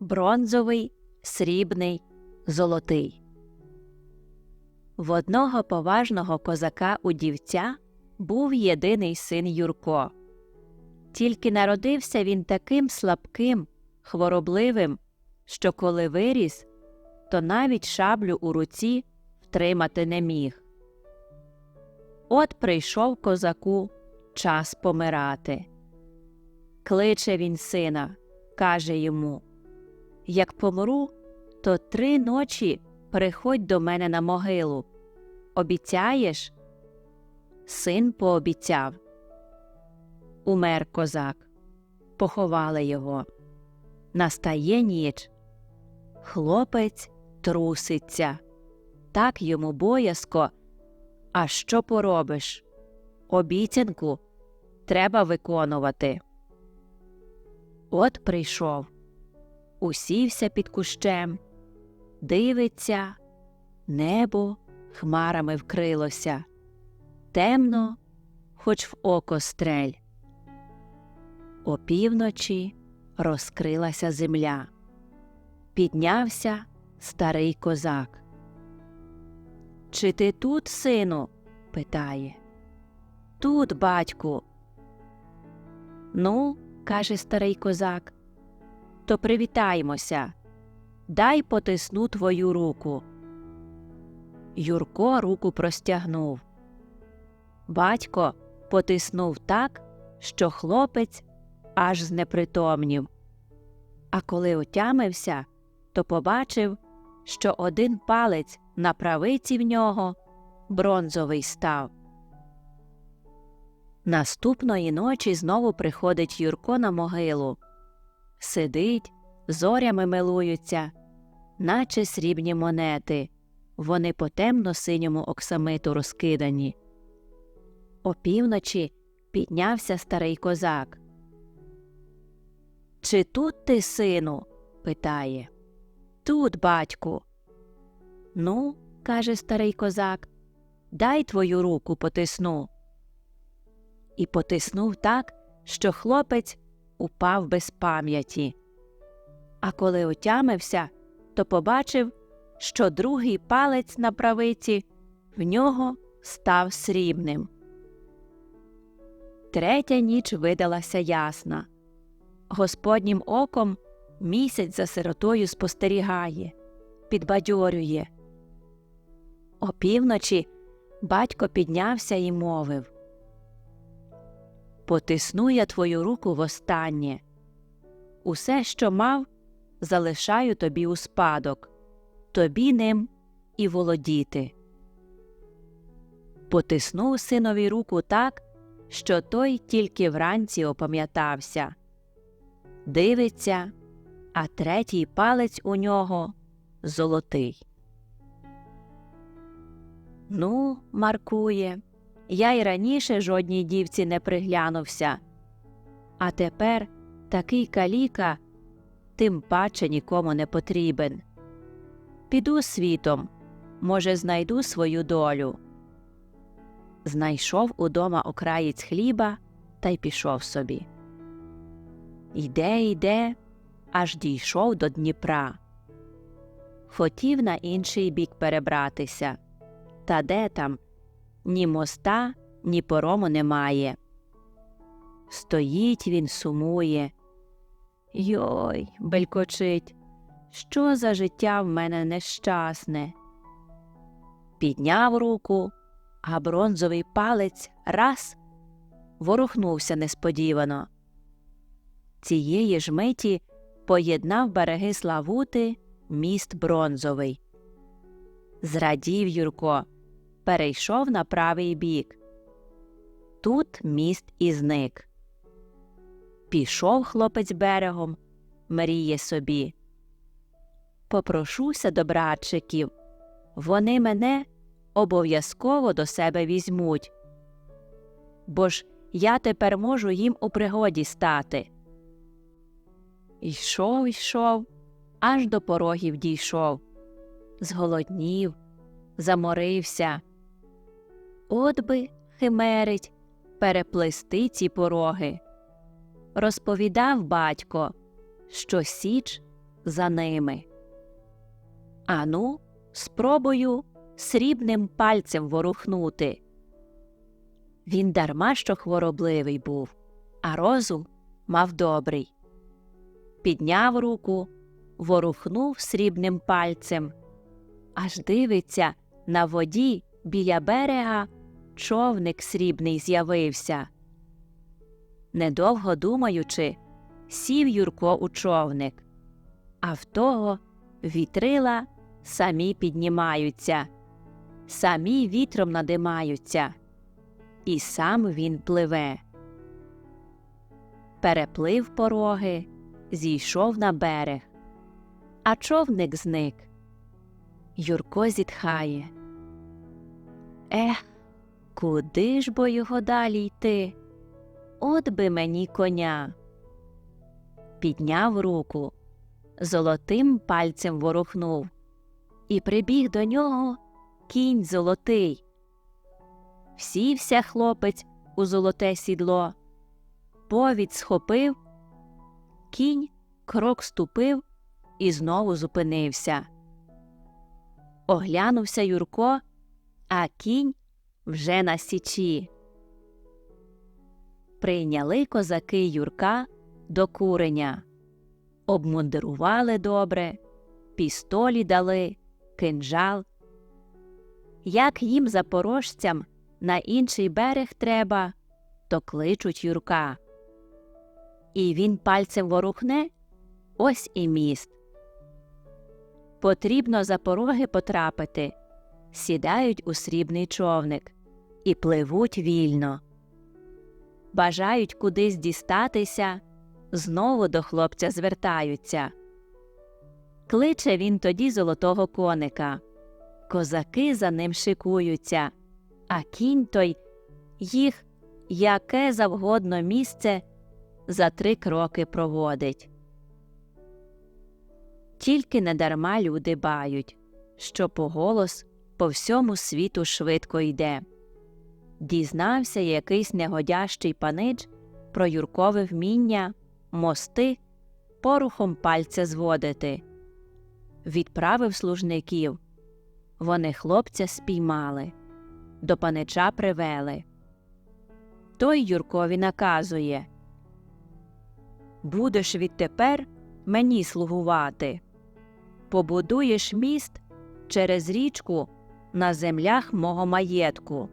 бронзовий, срібний, золотий. В одного поважного козака удівця був єдиний син Юрко. Тільки народився він таким слабким, хворобливим, що коли виріс, то навіть шаблю у руці втримати не міг. От прийшов козаку час помирати. Кличе він сина, каже йому Як помру, то три ночі приходь до мене на могилу. Обіцяєш? Син пообіцяв. Умер козак. Поховали його. Настає ніч. Хлопець труситься. Так йому боязко. А що поробиш? Обіцянку треба виконувати. От прийшов, усівся під кущем, дивиться, небо хмарами вкрилося, темно, хоч в око стрель. Опівночі розкрилася земля. Піднявся старий козак. Чи ти тут, сину? питає. Тут, батьку. Ну, каже старий козак, то привітаймося. Дай потисну твою руку. Юрко руку простягнув. Батько потиснув так, що хлопець аж знепритомнів. А коли отямився, то побачив, що один палець на правиці в нього бронзовий став. Наступної ночі знову приходить Юрко на могилу. Сидить, зорями милуються, наче срібні монети. Вони по темно синьому оксамиту розкидані. Опівночі піднявся старий козак. Чи тут ти, сину? питає. Тут, батьку. Ну, каже старий козак, дай твою руку потисну. І потиснув так, що хлопець упав без пам'яті. А коли отямився, то побачив, що другий палець на правиці в нього став срібним. Третя ніч видалася ясна. Господнім оком місяць за сиротою спостерігає, підбадьорює. Опівночі батько піднявся і мовив Потисну я твою руку востаннє. Усе, що мав, залишаю тобі у спадок, тобі ним і володіти. Потиснув синові руку так, що той тільки вранці опам'ятався. Дивиться, а третій палець у нього золотий. Ну, маркує, я й раніше жодній дівці не приглянувся. А тепер такий каліка тим паче нікому не потрібен. Піду світом, може, знайду свою долю. Знайшов удома окраєць хліба та й пішов собі. Йде, йде, аж дійшов до Дніпра. Хотів на інший бік перебратися. Та де там ні моста, ні порому немає. Стоїть він, сумує. Йой, белькочить, що за життя в мене нещасне. Підняв руку, а бронзовий палець раз ворухнувся несподівано. Цієї ж миті поєднав береги Славути міст бронзовий. Зрадів Юрко, перейшов на правий бік. Тут міст і зник. Пішов хлопець берегом, мріє собі. Попрошуся до братчиків. Вони мене обов'язково до себе візьмуть. Бо ж я тепер можу їм у пригоді стати. Йшов, йшов, аж до порогів дійшов. Зголоднів, заморився. От би, химерить, переплести ці пороги. Розповідав батько, що Січ за ними. Ану, спробую срібним пальцем ворухнути. Він дарма що хворобливий був, а розум мав добрий. Підняв руку, ворухнув срібним пальцем, аж дивиться на воді біля берега човник срібний з'явився. Недовго думаючи, сів Юрко у човник, а в того вітрила самі піднімаються, самі вітром надимаються, і сам він пливе. Переплив пороги, зійшов на берег, а човник зник. Юрко зітхає. Ех, куди ж бо його далі йти? От би мені коня. Підняв руку, золотим пальцем ворухнув, і прибіг до нього кінь золотий. Всівся хлопець у золоте сідло, повідь схопив, кінь крок ступив і знову зупинився. Оглянувся Юрко, а кінь вже на січі. Прийняли козаки Юрка до куреня, обмундирували добре, пістолі дали, кинджал. Як їм запорожцям на інший берег треба, то кличуть Юрка. І він пальцем ворухне ось і міст. Потрібно за пороги потрапити, сідають у срібний човник і пливуть вільно. Бажають кудись дістатися, знову до хлопця звертаються. Кличе він тоді золотого коника. Козаки за ним шикуються, а кінь той їх яке завгодно місце за три кроки проводить. Тільки недарма люди бають, що поголос по всьому світу швидко йде. Дізнався якийсь негодящий панич про юркове вміння мости порухом пальця зводити. Відправив служників. Вони хлопця спіймали, до панича привели. Той Юркові наказує Будеш відтепер мені слугувати. Побудуєш міст через річку на землях мого маєтку.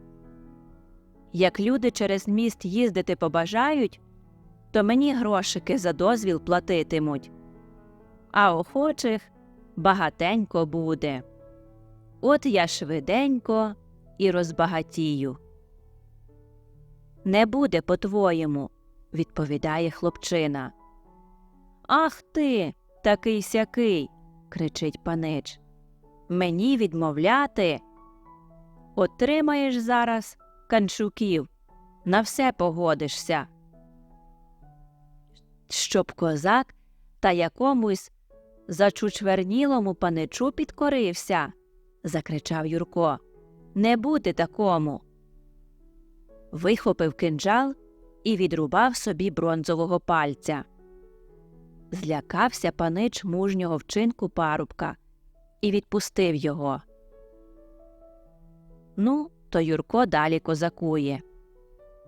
Як люди через міст їздити побажають, то мені грошики за дозвіл платитимуть, а охочих багатенько буде. От я швиденько і розбагатію. Не буде по-твоєму, відповідає хлопчина. Ах ти, такий сякий, кричить панич. Мені відмовляти. Отримаєш зараз канчуків, на все погодишся. Щоб козак та якомусь зачучвернілому паничу підкорився, закричав Юрко. Не бути такому. Вихопив кинджал і відрубав собі бронзового пальця. Злякався панич мужнього вчинку парубка і відпустив його. Ну, то Юрко далі козакує.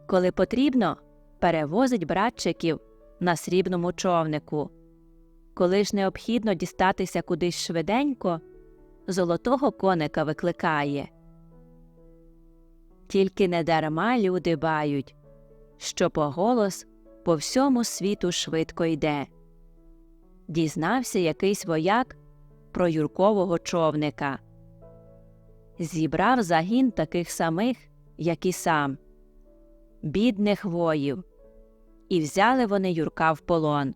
Коли потрібно, перевозить братчиків на срібному човнику. Коли ж необхідно дістатися кудись швиденько, золотого коника викликає. Тільки недарма люди бають, що поголос по всьому світу швидко йде. Дізнався якийсь вояк про юркового човника. Зібрав загін таких самих, як і сам, бідних воїв, і взяли вони Юрка в полон.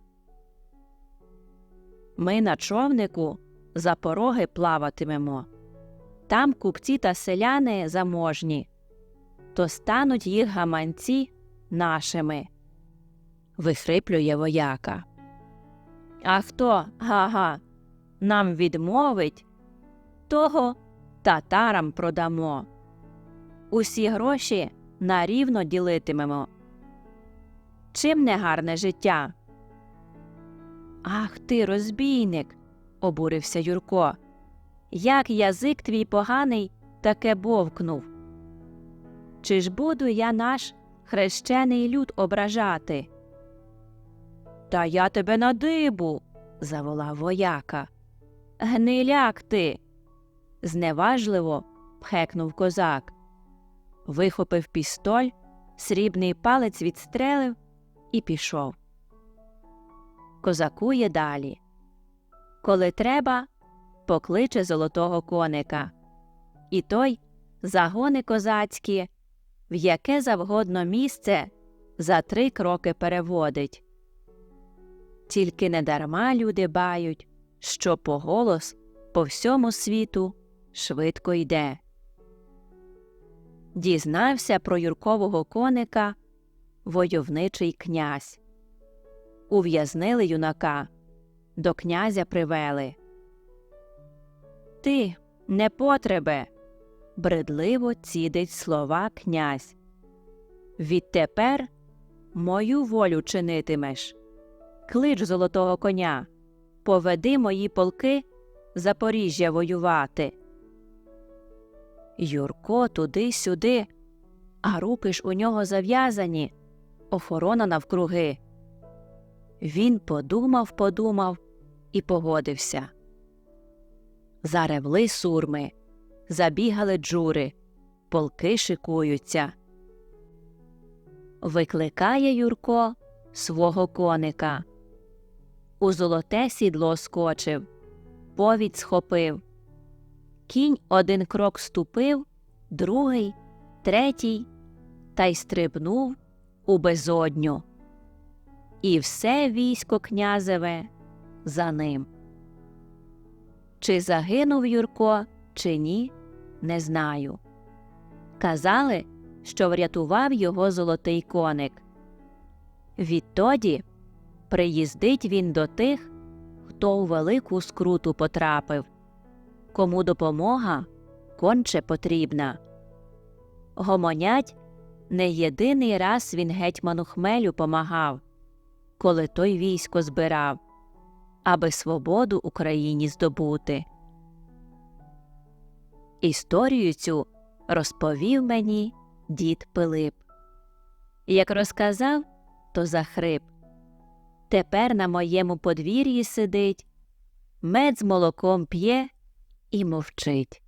Ми на човнику за пороги плаватимемо. Там купці та селяни заможні, то стануть їх гаманці нашими. Вихриплює вояка. А хто га-га, нам відмовить, того татарам продамо. Усі гроші нарівно ділитимемо. Чим не гарне життя? Ах ти, розбійник, обурився Юрко. Як язик твій поганий таке бовкнув. Чи ж буду я наш хрещений люд ображати? Та я тебе на дибу, заволав вояка. Гниляк ти. Зневажливо пхекнув козак. Вихопив пістоль, срібний палець відстрелив і пішов. Козакує далі. Коли треба, покличе золотого коника. І той загони козацькі, в яке завгодно місце за три кроки переводить. Тільки недарма люди бають, що поголос по всьому світу швидко йде. Дізнався про Юркового коника войовничий князь. Ув'язнили юнака, до князя привели. Ти, непотребе, бредливо цідить слова князь. Відтепер мою волю чинитимеш. Клич золотого коня, поведи мої полки Запоріжжя воювати. Юрко туди-сюди, а руки ж у нього зав'язані, охорона навкруги. Він подумав, подумав і погодився. Заревли сурми, забігали джури, полки шикуються. Викликає Юрко свого коника. У золоте сідло скочив, повідь схопив. Кінь один крок ступив, другий, третій, та й стрибнув у безодню. І все військо князеве за ним. Чи загинув Юрко, чи ні, не знаю. Казали, що врятував його золотий коник. Відтоді приїздить він до тих, хто у велику скруту потрапив, кому допомога конче потрібна. Гомонять не єдиний раз він гетьману хмелю помагав, коли той військо збирав, аби свободу Україні здобути. Історію цю розповів мені дід Пилип. Як розказав, то захрип. Тепер на моєму подвір'ї сидить, мед з молоком п'є і мовчить.